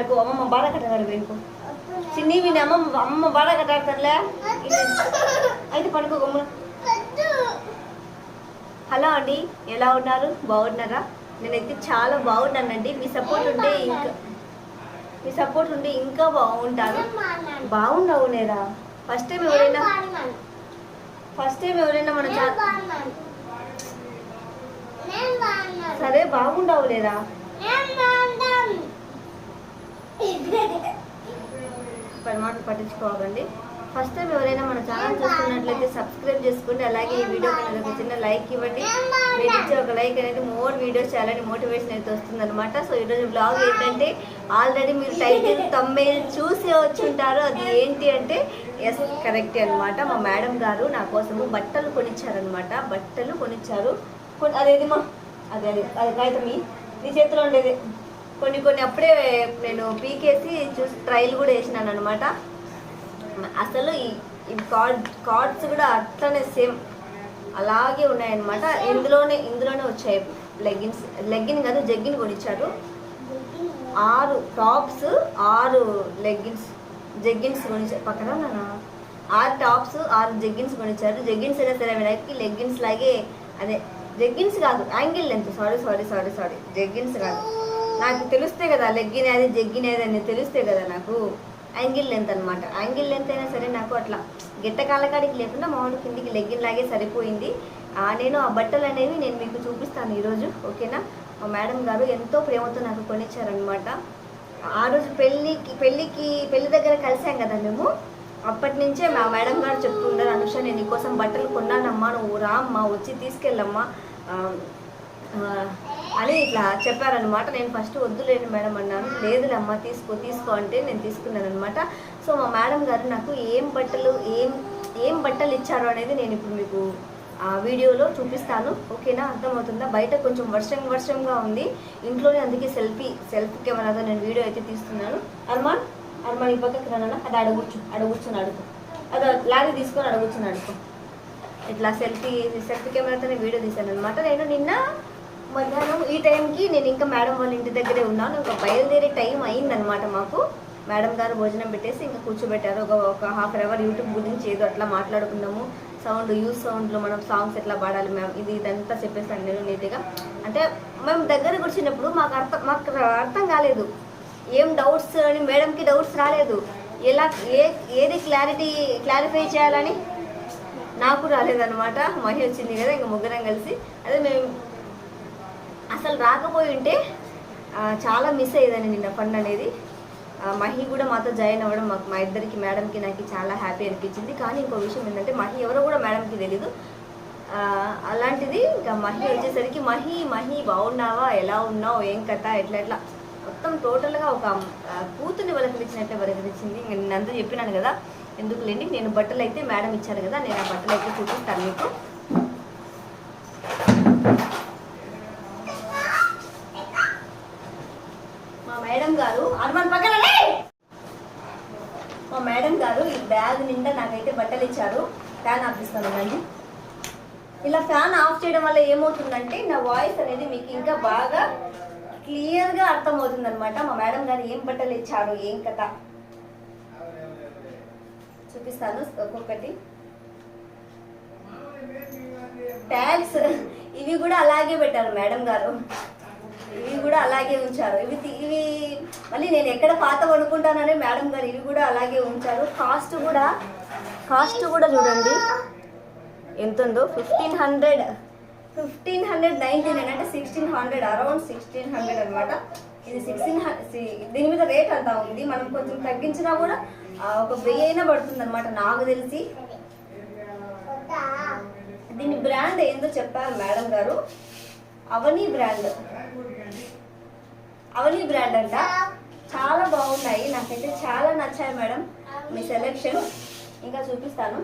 ఆడుకో అమ్మమ్మ బాధ కట్టాడు వెనుకో చిన్ని విని అమ్మమ్మ అమ్మ బాధ కట్టాడతారులే అయితే పడుకో గమ్మున హలో అండి ఎలా ఉన్నారు బాగున్నారా నేనైతే చాలా బాగున్నానండి మీ సపోర్ట్ ఉంటే ఇంకా మీ సపోర్ట్ ఉంటే ఇంకా బాగుంటాను బాగున్నావు నేరా ఫస్ట్ టైం ఎవరైనా ఫస్ట్ టైం ఎవరైనా మన సరే బాగుండవు లేరా పది పట్టించుకోవాలండి. ఫస్ట్ టైం ఎవరైనా మన ఛానల్ చూస్తున్నట్లయితే సబ్స్క్రైబ్ చేసుకోండి. అలాగే ఈ వీడియో అనేది ఒక చిన్న లైక్ ఇవ్వండి. మీరు ఇచ్చే ఒక లైక్ అనేది మోర్ వీడియోస్ చేయాలని మోటివేషన్ అయితే వస్తుంది అనమాట సో ఈరోజు బ్లాగ్ ఏంటంటే ఆల్రెడీ మీరు టైటిల్ తమ్మేల్ చూసి వచ్చి ఉంటారు అది ఏంటి అంటే ఎస్ కరెక్ట్ అనమాట మా మేడం గారు నా కోసము బట్టలు కొనిచ్చారనమాట బట్టలు కొనిచ్చారు. కొన్- అదేది మా అదే అది అది కాగితం మీ నీ చేతిలో ఉండేది. కొన్ని కొన్ని అప్పుడే నేను పీకేసి చూసి ట్రయల్ కూడా వేసినాను అనమాట అసలు ఈ కార్డ్స్ కార్డ్ కార్డ్స్ కూడా అట్లనే సేమ్ అలాగే ఉన్నాయన్నమాట. ఇందులోనే ఇందులోనే వచ్చాయి. లెగ్గిన్స్ లెగ్గిన్ కాదు జగ్గిన్ కొనిచ్చారు. ఆరు టాప్స్ ఆరు లెగ్గిన్స్ జగ్గిన్స్ కొనిచ్చారు పక్కన ఆరు టాప్స్ ఆరు జగ్గిన్స్ కొనిచ్చారు. జగ్గిన్స్ అయినా సరే వెనక్కి లెగ్గిన్స్ లాగే అదే జగ్గిన్స్ కాదు ankle length sorry sorry sorry sorry jeggings కాదు. నాకు తెలుస్తే కదా లెగ్గిన్ అది అని తెలిస్తే కదా నాకు. యాంగిల్ లెంత్ అనమాట యాంగిల్ లెంత్ అయినా సరే నాకు అట్లా గిట్ట కాలకాడికి లేకుండా మామూలు కిందికి లెగ్గిన్ లాగే సరిపోయింది. నేను ఆ బట్టలు అనేవి నేను మీకు చూపిస్తాను ఈరోజు ఓకేనా? మా మేడం గారు ఎంతో ప్రేమతో నాకు కొనిచ్చారనమాట ఆ రోజు పెళ్ళికి పెళ్ళికి పెళ్ళి దగ్గర కలిసాం కదా మేము. అప్పటి నుంచే మా మేడం గారు చెప్తున్నారు అనుష నేను నీకోసం బట్టలు కొన్నానమ్మా నువ్వు రామ్మా వచ్చి తీసుకెళ్ళమ్మా. అని ఇట్లా చెప్పారనమాట నేను ఫస్ట్ వద్దులేను మేడం అన్నాను. లేదులే అమ్మా తీసుకో తీసుకో అంటే నేను తీసుకున్నాను అనమాట సో మా మేడం గారు నాకు ఏం బట్టలు ఏం ఏం బట్టలు ఇచ్చారు అనేది నేను ఇప్పుడు మీకు ఆ వీడియోలో చూపిస్తాను. ఓకేనా? అర్థమవుతుందా? బయట కొంచెం వర్షం వర్షంగా ఉంది. ఇంట్లోనే అందుకే సెల్ఫీ సెల్ఫీ కెమెరాతో నేను వీడియో అయితే తీస్తున్నాను. అర్మాన్ అర్మాన్ ఈ పక్కకి రానా అది అడగొచ్చు అడగొచ్చుని అడుగు అది లారీ తీసుకొని అడగొచ్చుని అడుగు ఇట్లా సెల్ఫీ సెల్ఫీ కెమెరాతోనే వీడియో తీశాను అనమాట నేను నిన్న మధ్యాహ్నం ఈ టైంకి నేను ఇంకా మేడం వాళ్ళ ఇంటి దగ్గరే ఉన్నాను. ఇంకా బయలుదేరే టైం అయిందనమాట మాకు. మేడం గారు భోజనం పెట్టేసి ఇంకా కూర్చోబెట్టారు. ఒక ఒక హాఫ్ అన్ అవర్ యూట్యూబ్ గురించి ఏదో అట్లా మాట్లాడుకున్నాము. సౌండ్ యూస్ సౌండ్లో మనం సాంగ్స్ ఎట్లా పాడాలి మ్యామ్ ఇది ఇదంతా చెప్పేసాను నేను నీట్గా అంటే మేము దగ్గర కూర్చున్నప్పుడు మాకు అర్థం మాకు అర్థం కాలేదు. ఏం డౌట్స్ అని మేడంకి డౌట్స్ రాలేదు. ఎలా ఏ ఏది క్లారిటీ క్లారిఫై చేయాలని నాకు రాలేదన్నమాట. మహి వచ్చింది కదా ఇంకా ముగ్గురం కలిసి. అదే మేము అసలు రాకపోయి ఉంటే చాలా మిస్ అయ్యేదని నిన్న ఫండ్ అనేది. మహి కూడా మాతో జాయిన్ అవ్వడం మాకు మా ఇద్దరికి మేడంకి నాకు చాలా హ్యాపీ అనిపించింది. కానీ ఇంకో విషయం ఏంటంటే మహి ఎవరో కూడా మేడంకి తెలీదు. అలాంటిది ఇంకా మహి వచ్చేసరికి మహి మహి బాగున్నావా? ఎలా ఉన్నావు? ఏం కథ? ఎట్లా ఎట్లా? మొత్తం టోటల్గా ఒక కూతుర్ని వలకరించినట్లే వలకరించింది నేను అందరూ చెప్పినాను కదా ఎందుకు లేండి నేను బట్టలు అయితే మేడం ఇచ్చారు కదా నేను ఆ బట్టలు అయితే చూపిస్తాను మీకు మా మేడం గారు హనుమాన్ పక్కన లే! మా మేడం గారు ఈ బ్యాగ్ అయితే బట్టలు ఇచ్చారు ఫ్యాన్ ఆఫ్ అండి ఇలా ఫ్యాన్ ఆఫ్ చేయడం వల్ల ఏమవుతుందంటే నా వాయిస్ అనేది మీకు ఇంకా బాగా క్లియర్గా అర్థమవుతుంది అనమాట మా మేడం గారు ఏం బట్టలు ఇచ్చారు ఏం కథ? చూపిస్తాను ఒక్కొక్కటి. ట్యాగ్స్ ఇవి కూడా అలాగే పెట్టారు మేడం గారు. ఇవి కూడా అలాగే ఉంచారు. ఇవి ఇవి మళ్ళీ నేను ఎక్కడ పాత అనుకుంటానని మేడం గారు ఇవి కూడా అలాగే ఉంచారు. కాస్ట్ కూడా కాస్ట్ కూడా చూడండి. ఎంత ఉందో fifteen hundred fifteen hundred ninety nine అంటే sixteen hundred around sixteen hundred అనమాట ఇది సిక్స్టీన్ దీని మీద రేట్ అంతా ఉంది. మనం కొంచెం తగ్గించినా కూడా ఒక వెయ్యి అయినా పడుతుంది అనమాట నాకు తెలిసి. దీని బ్రాండ్ ఏందో చెప్పారు మేడం గారు. అవని బ్రాండ్. అవని బ్రాండ్ అంట. చాలా బాగున్నాయి. నాకైతే చాలా నచ్చాయి మేడం మీ సెలెక్షన్. ఇంకా చూపిస్తాను.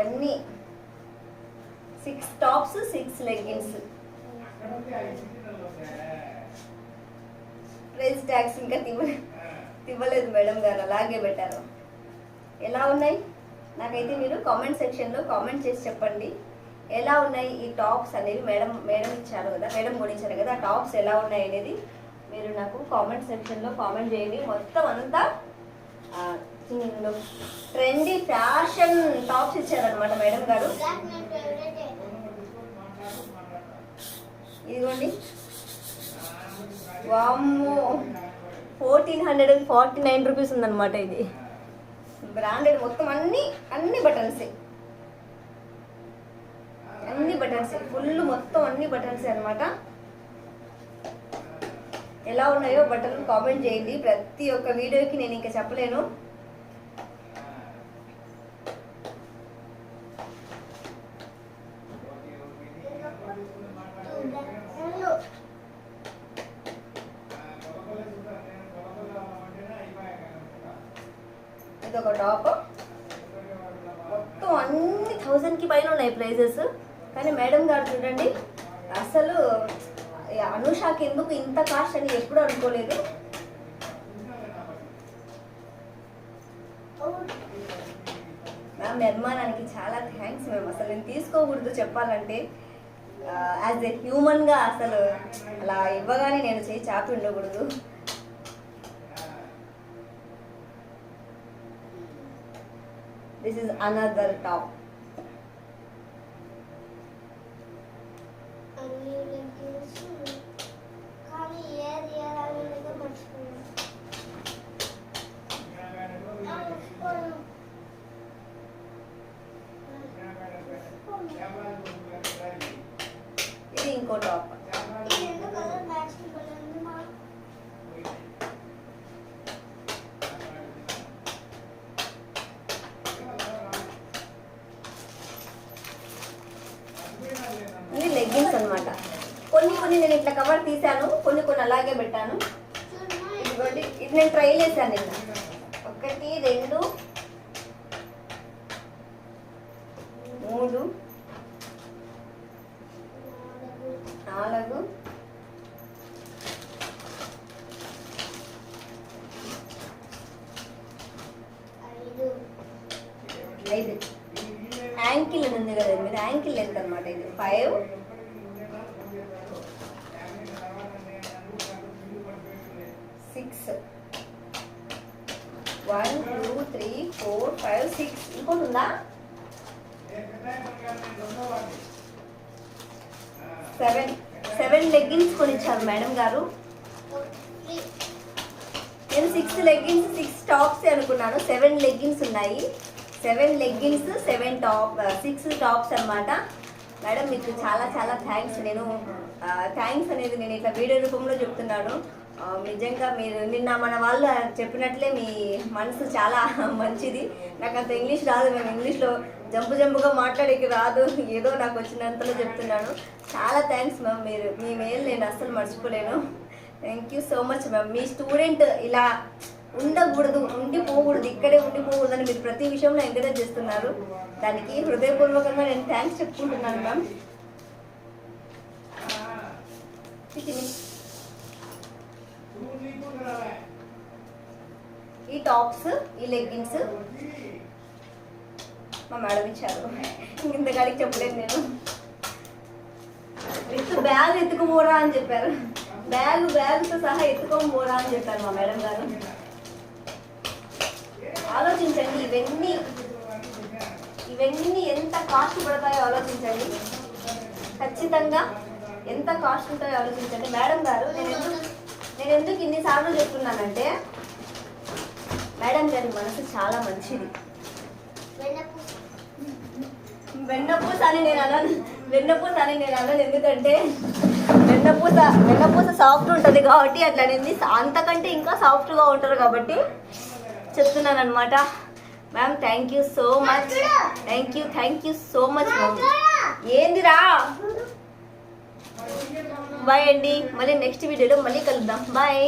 అన్ని six tops six leggings. Price tax ఇంకా తివ్వ తివ్వలేదు మేడం గారు అలాగే పెట్టారు. ఎలా ఉన్నాయి? నాకైతే మీరు కామెంట్ సెక్షన్లో కామెంట్ చేసి చెప్పండి. ఎలా ఉన్నాయి ఈ టాప్స్ అనేవి మేడం మేడం ఇచ్చారు కదా మేడం కొనిచ్చారు కదా ఆ టాప్స్ ఎలా ఉన్నాయి అనేది మీరు నాకు కామెంట్ సెక్షన్లో కామెంట్ చేయండి. మొత్తం అంతా ట్రెండీ ఫ్యాషన్ టాప్స్ ఇచ్చారనమాట మేడం గారు. ఇదిగోండి. వామ్మో. Fourteen hundred and forty nine rupees ఉందన్నమాట ఇది. బ్రాండెడ్ మొత్తం అన్ని అన్ని బటన్స్ అన్ని బటన్స్ ఫుల్ మొత్తం అన్ని బటన్స్ అనమాట ఎలా ఉన్నాయో బట్టలు కామెంట్ చేయండి. ప్రతి ఒక్క వీడియోకి నేను ఇంకా చెప్పలేను. ఇది ఒక టాప్. మొత్తం అన్ని థౌజండ్కి పైన ఉన్నాయి ప్రైజెస్. కానీ మేడం గారు చూడండి అసలు అనుషాకి ఎందుకు ఇంత కాస్ట్ అని ఎప్పుడు అనుకోలేదు? మ్యామ్ నిర్మాణానికి చాలా థ్యాంక్స్ మ్యామ్ అసలు నేను తీసుకోకూడదు చెప్పాలంటే యాజ్ ఎ హ్యూమన్గా అసలు అలా ఇవ్వగానే నేను చేయి చాపి ఉండకూడదు. దిస్ ఇస్ అనదర్ టాప్ కానీ ఏది ఏది అనేది మర్చిపోయాను ఇది ఇంకో టాప్ ఇది ఎందుకు కలర్ మ్యాచింగ్ ఉంది మా ఇది అన్నమాట. కొన్ని కొన్ని నేను ఇట్లా కవర్ తీసాను కొన్ని కొన్ని అలాగే పెట్టాను. ఇదిగోండి ఇది నేను ట్రై చేశాను నిన్న. ఒకటి రెండు మూడు నాలుగు ఐదు. యాంకిల్ అని ఉంది కదా మీరు యాంకిల్ లెంత్ అనమాట ఇది. Five six one two three four five six ఉందా సెవెన్ సెవెన్ లెగ్గిన్స్ కొనిచ్చారు మేడం గారు. నేను సిక్స్ లెగ్గిన్స్ సిక్స్ టాప్స్ అనుకున్నాను. సెవెన్ లెగ్గిన్స్ ఉన్నాయి. Seven leggings seven top six tops అన్నమాట. మేడం మీకు చాలా చాలా థ్యాంక్స్ నేను uh, థ్యాంక్స్ అనేది నేను ఇట్లా వీడియో రూపంలో చెప్తున్నాను. నిజంగా మీరు నిన్న మన వాళ్ళు చెప్పినట్లే మీ మనసు చాలా మంచిది. నాకు అంత ఇంగ్లీష్ రాదు మేము ఇంగ్లీష్లో జంపు జంపుగా మాట్లాడేకి రాదు. ఏదో నాకు వచ్చినంతలో చెప్తున్నాను. చాలా థ్యాంక్స్ మ్యామ్ మీరు మీ మేలు నేను అస్సలు మర్చిపోలేను. Thank you so much ma'am me student ఇలా ఉండకూడదు ఉండిపోకూడదు ఇక్కడే ఉండిపోకూడదు అని మీరు ప్రతి విషయంలో ఎంకరేజ్ చేస్తున్నారు. దానికి హృదయపూర్వకంగా నేను థ్యాంక్స్ చెప్పుకుంటున్నాను మ్యామ్ ఈ టాప్స్ ఈ లెగ్గిన్స్ మా మేడం ఇచ్చారు. ఇంతకాడికి చెప్పలేదు నేను. విత్ బ్యాగ్ ఎత్తుకుపోరా అని చెప్పారు. బ్యాగ్ బ్యాగ్తో సహా ఎత్తుకొని పోరా అని చెప్పారు మా మేడం గారు. ఆలోచించండి ఇవన్నీ ఇవన్నీ ఎంత కాస్ట్ పడతాయో ఆలోచించండి. ఖచ్చితంగా ఎంత కాస్ట్ ఉంటాయో ఆలోచించండి. మేడం గారు నేను ఎందుకు నేను ఎందుకు ఇన్నిసార్లు చెప్తున్నానంటే మేడం గారి మనసు చాలా మంచిది. వెన్నపూస అని నేను అన్నాను వెన్నపూస అని నేను అన్నాను ఎందుకంటే వెన్నపూస వెన్నపూస సాఫ్ట్ ఉంటుంది కాబట్టి అట్లా అనేది అంతకంటే ఇంకా సాఫ్ట్గా ఉంటారు కాబట్టి చెప్తున్నాను అనమాట ma'am thank you so much thank you thank you so much ma'am ఏందిరా? బాయ్ అండి మళ్ళీ నెక్స్ట్ వీడియోలో మళ్ళీ కలుద్దాం. బాయ్